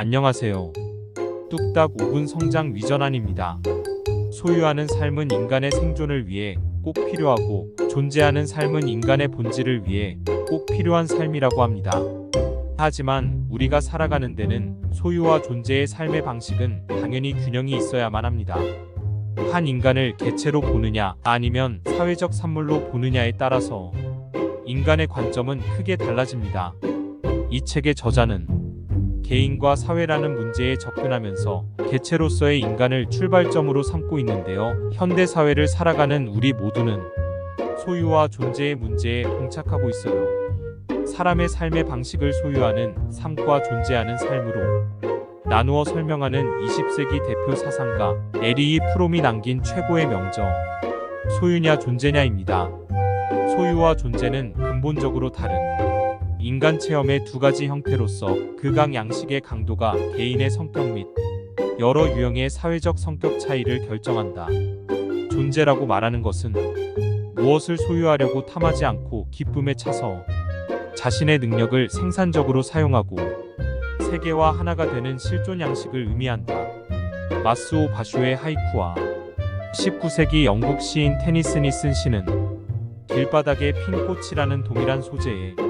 안녕하세요. 뚝딱 5분 성장 위전안입니다. 소유하는 삶은 인간의 생존을 위해 꼭 필요하고 존재하는 삶은 인간의 본질을 위해 꼭 필요한 삶이라고 합니다. 하지만 우리가 살아가는 데는 소유와 존재의 삶의 방식은 당연히 균형이 있어야만 합니다. 한 인간을 개체로 보느냐 아니면 사회적 산물로 보느냐에 따라서 인간의 관점은 크게 달라집니다. 이 책의 저자는 개인과 사회라는 문제에 접근하면서 개체로서의 인간을 출발점으로 삼고 있는데요. 현대 사회를 살아가는 우리 모두는 소유와 존재의 문제에 봉착하고 있어요. 사람의 삶의 방식을 소유하는 삶과 존재하는 삶으로 나누어 설명하는 20세기 대표 사상가 에리히 프롬이 남긴 최고의 명저 소유냐 존재냐입니다. 소유와 존재는 근본적으로 다른 인간 체험의 두 가지 형태로서 극강 양식의 강도가 개인의 성격 및 여러 유형의 사회적 성격 차이를 결정한다. 존재라고 말하는 것은 무엇을 소유하려고 탐하지 않고 기쁨에 차서 자신의 능력을 생산적으로 사용하고 세계와 하나가 되는 실존 양식을 의미한다. 마스오 바쇼의 하이쿠와 19세기 영국 시인 쓴 시는 길바닥의 핀 꽃이라는 동일한 소재에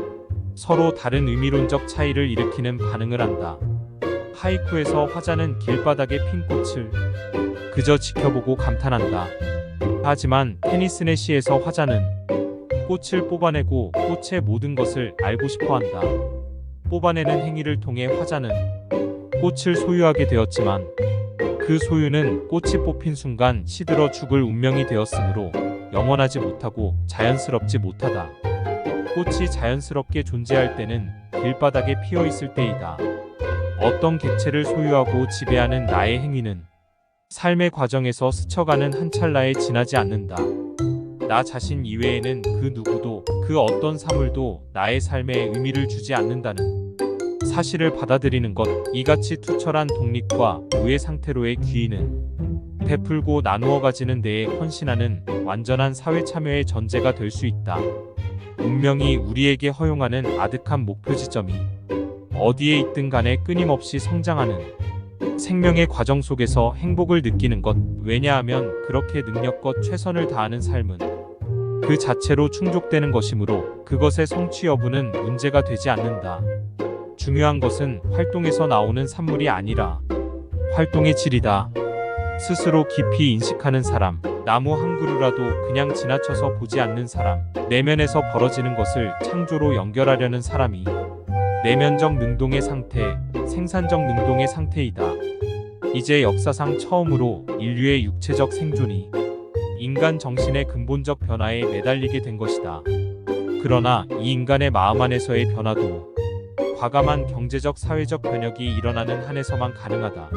서로 다른 의미론적 차이를 일으키는 반응을 한다. 하이쿠에서 화자는 길바닥의 핀 꽃을 그저 지켜보고 감탄한다. 하지만 테니슨의 시에서 화자는 꽃을 뽑아내고 꽃의 모든 것을 알고 싶어 한다. 뽑아내는 행위를 통해 화자는 꽃을 소유하게 되었지만 그 소유는 꽃이 뽑힌 순간 시들어 죽을 운명이 되었으므로 영원하지 못하고 자연스럽지 못하다. 꽃이 자연스럽게 존재할 때는 길바닥에 피어 있을 때이다. 어떤 객체를 소유하고 지배하는 나의 행위는 삶의 과정에서 스쳐가는 한 찰나에 지나지 않는다. 나 자신 이외에는 그 누구도 그 어떤 사물도 나의 삶에 의미를 주지 않는다는 사실을 받아들이는 것 이같이 투철한 독립과 무의 상태로의 귀인은 베풀고 나누어 가지는 데에 헌신하는 완전한 사회 참여의 전제가 될 수 있다. 운명이 우리에게 허용하는 아득한 목표 지점이 어디에 있든 간에 끊임없이 성장하는 생명의 과정 속에서 행복을 느끼는 것 왜냐하면 그렇게 능력껏 최선을 다하는 삶은 그 자체로 충족되는 것이므로 그것의 성취 여부는 문제가 되지 않는다. 중요한 것은 활동에서 나오는 산물이 아니라 활동의 질이다. 스스로 깊이 인식하는 사람, 나무 한 그루라도 그냥 지나쳐서 보지 않는 사람, 내면에서 벌어지는 것을 창조로 연결하려는 사람이 내면적 능동의 상태, 생산적 능동의 상태이다. 이제 역사상 처음으로 인류의 육체적 생존이 인간 정신의 근본적 변화에 매달리게 된 것이다. 그러나 이 인간의 마음 안에서의 변화도 과감한 경제적 사회적 변혁이 일어나는 한에서만 가능하다.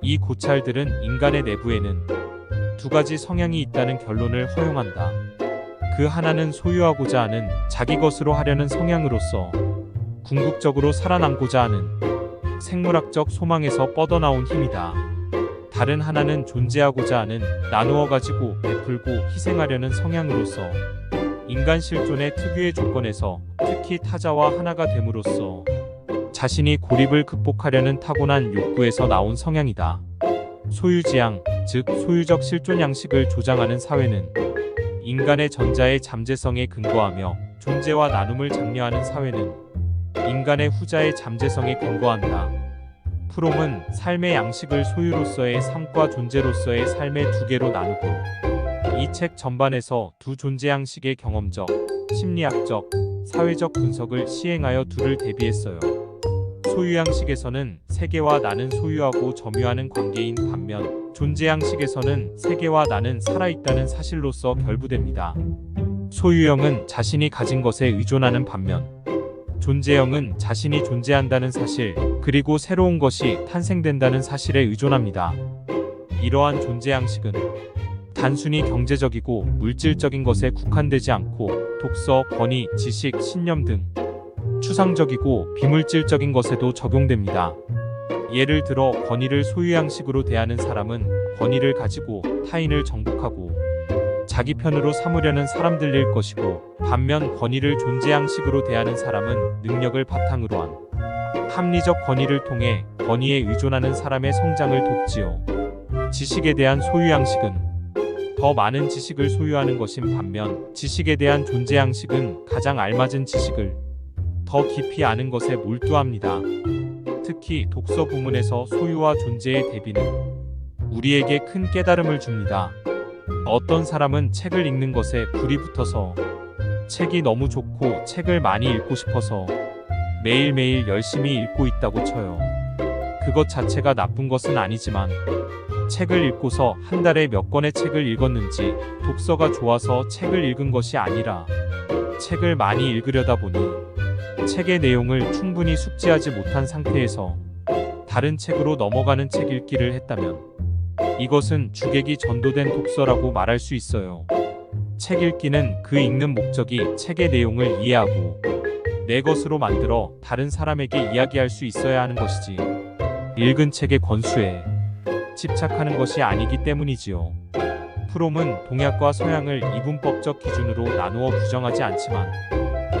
이 고찰들은 인간의 내부에는 두 가지 성향이 있다는 결론을 허용한다. 그 하나는 소유하고자 하는 자기 것으로 하려는 성향으로서 궁극적으로 살아남고자 하는 생물학적 소망에서 뻗어나온 힘이다. 다른 하나는 존재하고자 하는 나누어 가지고 베풀고 희생하려는 성향으로서 인간 실존의 특유의 조건에서 특히 타자와 하나가 됨으로써 자신이 고립을 극복하려는 타고난 욕구에서 나온 성향이다. 소유지향, 즉 소유적 실존 양식을 조장하는 사회는 인간의 전자의 잠재성에 근거하며 존재와 나눔을 장려하는 사회는 인간의 후자의 잠재성에 근거한다. 프롬은 삶의 양식을 소유로서의 삶과 존재로서의 삶의 두 개로 나누고 이 책 전반에서 두 존재 양식의 경험적, 심리학적, 사회적 분석을 시행하여 둘을 대비했어요. 소유 양식에서는 세계와 나는 소유하고 점유하는 관계인 반면 존재 양식에서는 세계와 나는 살아있다는 사실로서 결부됩니다. 소유형은 자신이 가진 것에 의존하는 반면 존재형은 자신이 존재한다는 사실 그리고 새로운 것이 탄생된다는 사실에 의존합니다. 이러한 존재 양식은 단순히 경제적이고 물질적인 것에 국한되지 않고 독서, 권위, 지식, 신념 등 추상적이고 비물질적인 것에도 적용됩니다. 예를 들어 권위를 소유 양식으로 대하는 사람은 권위를 가지고 타인을 정복하고 자기 편으로 삼으려는 사람들일 것이고 반면 권위를 존재 양식으로 대하는 사람은 능력을 바탕으로 한 합리적 권위를 통해 권위에 의존하는 사람의 성장을 돕지요. 지식에 대한 소유 양식은 더 많은 지식을 소유하는 것인 반면 지식에 대한 존재 양식은 가장 알맞은 지식을 더 깊이 아는 것에 몰두합니다. 특히 독서 부문에서 소유와 존재의 대비는 우리에게 큰 깨달음을 줍니다. 어떤 사람은 책을 읽는 것에 불이 붙어서 책이 너무 좋고 책을 많이 읽고 싶어서 매일매일 열심히 읽고 있다고 쳐요. 그것 자체가 나쁜 것은 아니지만 책을 읽고서 한 달에 몇 권의 책을 읽었는지 독서가 좋아서 책을 읽은 것이 아니라 책을 많이 읽으려다 보니 책의 내용을 충분히 숙지하지 못한 상태에서 다른 책으로 넘어가는 책 읽기를 했다면 이것은 주객이 전도된 독서라고 말할 수 있어요. 책 읽기는 그 읽는 목적이 책의 내용을 이해하고 내 것으로 만들어 다른 사람에게 이야기할 수 있어야 하는 것이지. 읽은 책의 권수에 집착하는 것이 아니기 때문이지요. 프롬은 동약과 서양을 이분법적 기준으로 나누어 규정하지 않지만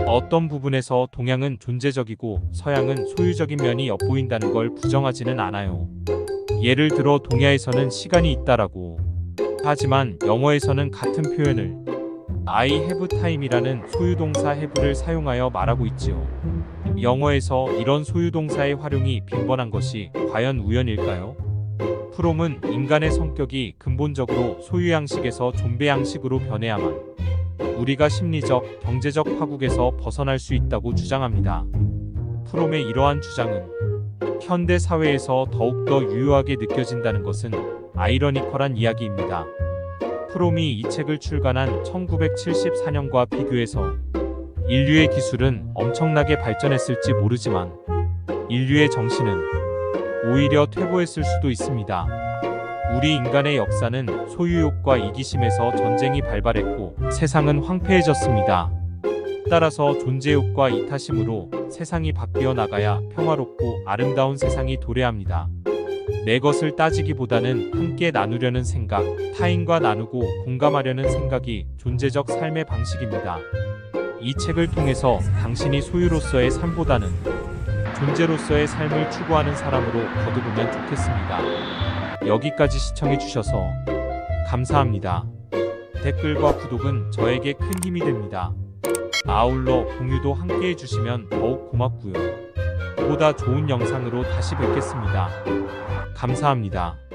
어떤 부분에서 동양은 존재적이고 서양은 소유적인 면이 엿보인다는 걸 부정하지는 않아요. 예를 들어 동야에서는 시간이 있다라고 하지만 영어에서는 같은 표현을 I have time이라는 소유동사 have를 사용하여 말하고 있지요. 영어에서 이런 소유동사의 활용이 빈번한 것이 과연 우연일까요? 프롬은 인간의 성격이 근본적으로 소유 양식에서 존배 양식으로 변해야만 우리가 심리적, 경제적 파국에서 벗어날 수 있다고 주장합니다. 프롬의 이러한 주장은 현대 사회에서 더욱더 유효하게 느껴진다는 것은 아이러니컬한 이야기입니다. 프롬이 이 책을 출간한 1974년과 비교해서 인류의 기술은 엄청나게 발전했을지 모르지만 인류의 정신은 오히려 퇴보했을 수도 있습니다. 우리 인간의 역사는 소유욕과 이기심에서 전쟁이 발발했고 세상은 황폐해졌습니다. 따라서 존재욕과 이타심으로 세상이 바뀌어 나가야 평화롭고 아름다운 세상이 도래합니다. 내 것을 따지기보다는 함께 나누려는 생각, 타인과 나누고 공감하려는 생각이 존재적 삶의 방식입니다. 이 책을 통해서 당신이 소유로서의 삶보다는 존재로서의 삶을 추구하는 사람으로 거듭보면 좋겠습니다. 여기까지 시청해 주셔서 감사합니다. 댓글과 구독은 저에게 큰 힘이 됩니다. 아울러 공유도 함께 해주시면 더욱 고맙고요. 보다 좋은 영상으로 다시 뵙겠습니다. 감사합니다.